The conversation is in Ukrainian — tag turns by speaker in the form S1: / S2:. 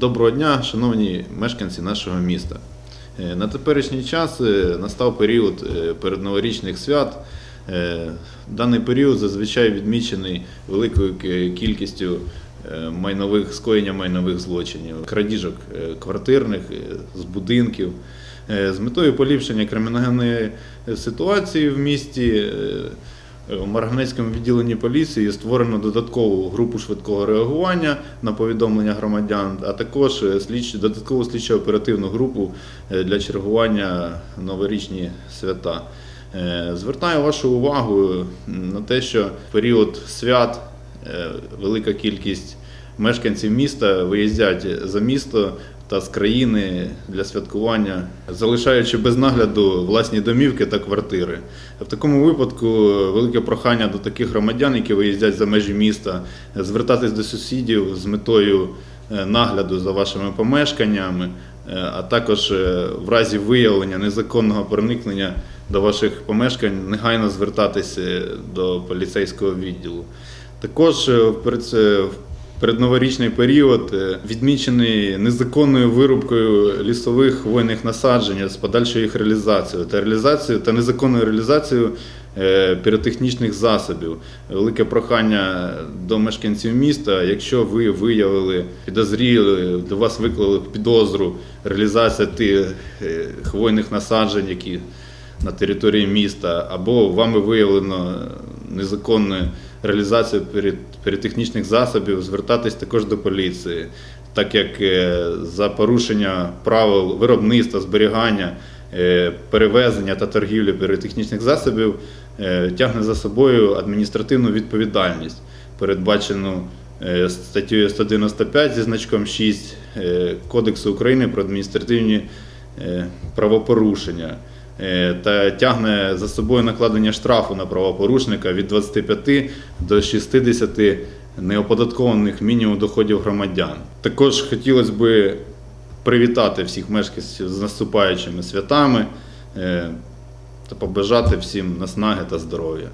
S1: Доброго дня, шановні мешканці нашого міста. Е, На теперішній час е, настав період е, передноворічних свят. Е, Даний період зазвичай відмічений великою кількістю майнових скоєння майнових злочинів, крадіжок квартирних з будинків. З метою поліпшення криміногенної ситуації в місті у Марганецькому відділенні поліції створено додаткову групу швидкого реагування на повідомлення громадян, а також е, додаткову слідчо-оперативну групу е, для чергування новорічні свята. Е, Звертаю вашу увагу на те, що в період свят е, велика кількість мешканців міста виїздять за місто та з країни для святкування, залишаючи без нагляду власні домівки та квартири. В такому випадку велике прохання до таких громадян, які виїздять за межі міста, звертатись до сусідів з метою е, нагляду за вашими помешканнями, е, а також е, в разі виявлення незаконного проникнення до ваших помешкань негайно звертатися до поліцейського відділу. Також е, е, в передноворічний період е, відмічений незаконною вирубкою лісових хвойних насаджень з подальшою їх реалізацією та реалізацією та незаконною реалізацією е, піротехнічних засобів. Велике прохання до мешканців міста, якщо ви виявили підозріли, до вас виклали підозру реалізація тих е, хвойних насаджень, які на території міста, або вами виявлено незаконну реалізацію пірі- піротехнічних засобів, звертатись також до поліції, так як е, за порушення правил виробництва, зберігання, е, перевезення та торгівлі піротехнічних засобів е, тягне за собою адміністративну відповідальність, передбачену статтею 195 зі значком 6 е, Кодексу України про адміністративні правопорушення та тягне за собою накладення штрафу на правопорушника від 25 до 60 неоподаткованих мінімум доходів громадян. Також хотілося б привітати всіх мешканців з наступаючими святами е, та побажати всім наснаги та здоров'я.